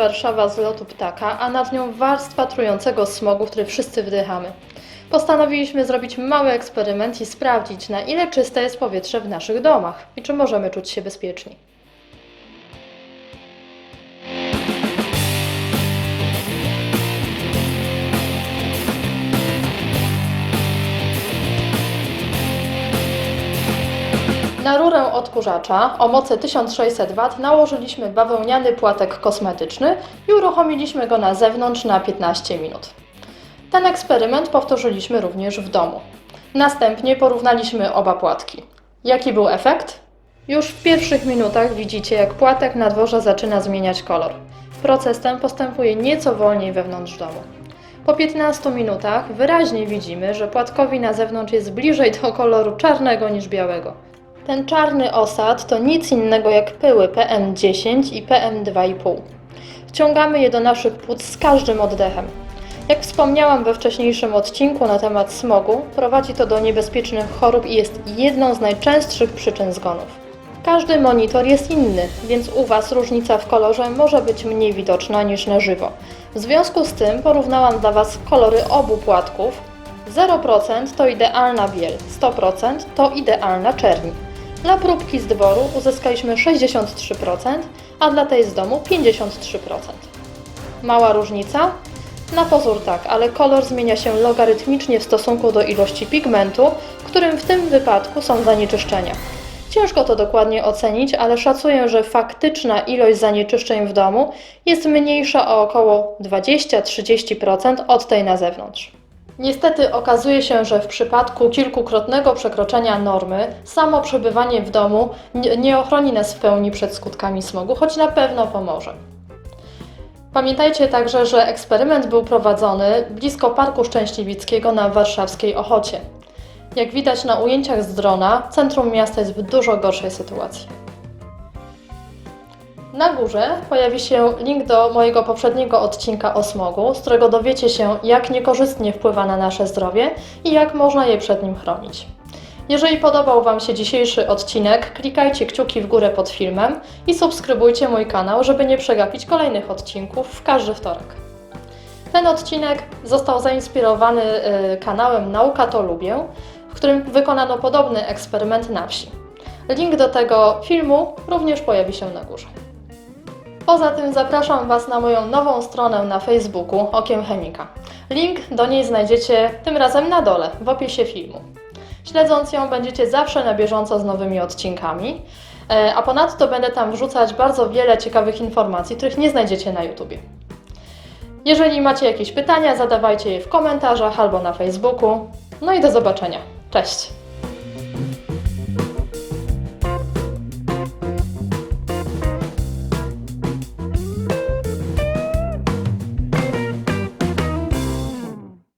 Warszawa z lotu ptaka, a nad nią warstwa trującego smogu, który wszyscy wdychamy. Postanowiliśmy zrobić mały eksperyment i sprawdzić, na ile czyste jest powietrze w naszych domach i czy możemy czuć się bezpieczni. Na rurę odkurzacza o mocy 1600 W nałożyliśmy bawełniany płatek kosmetyczny i uruchomiliśmy go na zewnątrz na 15 minut. Ten eksperyment powtórzyliśmy również w domu. Następnie porównaliśmy oba płatki. Jaki był efekt? Już w pierwszych minutach widzicie, jak płatek na dworze zaczyna zmieniać kolor. Proces ten postępuje nieco wolniej wewnątrz domu. Po 15 minutach wyraźnie widzimy, że płatkowi na zewnątrz jest bliżej do koloru czarnego niż białego. Ten czarny osad to nic innego jak pyły PM10 i PM2,5. Wciągamy je do naszych płuc z każdym oddechem. Jak wspomniałam we wcześniejszym odcinku na temat smogu, prowadzi to do niebezpiecznych chorób i jest jedną z najczęstszych przyczyn zgonów. Każdy monitor jest inny, więc u Was różnica w kolorze może być mniej widoczna niż na żywo. W związku z tym porównałam dla Was kolory obu płatków. 0% to idealna biel, 100% to idealna czerni. Dla próbki z dworu uzyskaliśmy 63%, a dla tej z domu 53%. Mała różnica? Na pozór tak, ale kolor zmienia się logarytmicznie w stosunku do ilości pigmentu, którym w tym wypadku są zanieczyszczenia. Ciężko to dokładnie ocenić, ale szacuję, że faktyczna ilość zanieczyszczeń w domu jest mniejsza o około 20-30% od tej na zewnątrz. Niestety okazuje się, że w przypadku kilkukrotnego przekroczenia normy samo przebywanie w domu nie, ochroni nas w pełni przed skutkami smogu, choć na pewno pomoże. Pamiętajcie także, że eksperyment był prowadzony blisko Parku Szczęśliwickiego na warszawskiej Ochocie. Jak widać na ujęciach z drona, centrum miasta jest w dużo gorszej sytuacji. Na górze pojawi się link do mojego poprzedniego odcinka o smogu, z którego dowiecie się, jak niekorzystnie wpływa na nasze zdrowie i jak można je przed nim chronić. Jeżeli podobał Wam się dzisiejszy odcinek, klikajcie kciuki w górę pod filmem i subskrybujcie mój kanał, żeby nie przegapić kolejnych odcinków w każdy wtorek. Ten odcinek został zainspirowany y, kanałem Nauka to Lubię, w którym wykonano podobny eksperyment na wsi. Link do tego filmu również pojawi się na górze. Poza tym zapraszam Was na moją nową stronę na Facebooku Okiem Chemika. Link do niej znajdziecie tym razem na dole, w opisie filmu. Śledząc ją będziecie zawsze na bieżąco z nowymi odcinkami, e, a ponadto będę tam wrzucać bardzo wiele ciekawych informacji, których nie znajdziecie na YouTubie. Jeżeli macie jakieś pytania, zadawajcie je w komentarzach albo na Facebooku. No i do zobaczenia. Cześć!